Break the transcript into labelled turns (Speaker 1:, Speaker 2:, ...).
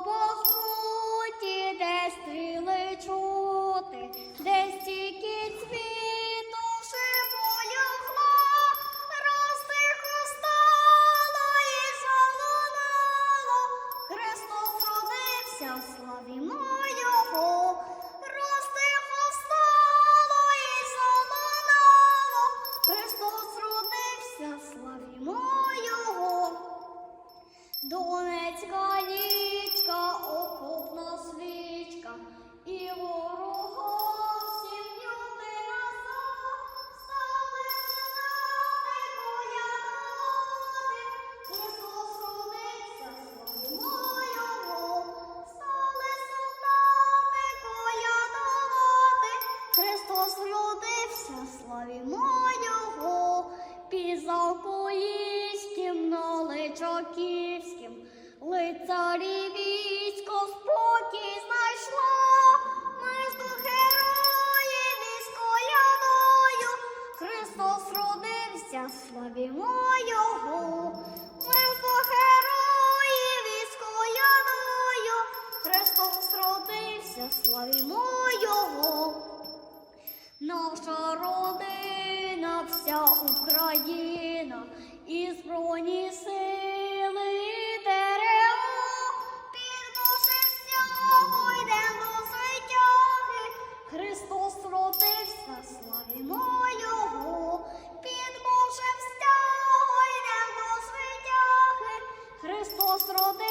Speaker 1: бахмуті, де стріли чути, де стільки цвіту хла, розтихо стало і залунало, Христос родився, славімо Його, розтихо стало і залунало, Христос родився, славімо Його. Донецька Христос родився, славімо Його, під Залколіським, лицарі військо спокій знайшла, ми ж до героїв із колядою, Христос родився, славімо Його, ми ж до героїв із Христос родився, славімо Його. Наша родина, вся Україна, і збройні сили і дерева, підносить всього йдем до звитяги. Христос родився, славімо Його, під Божим стягом йдем до звитяги. Христос родився.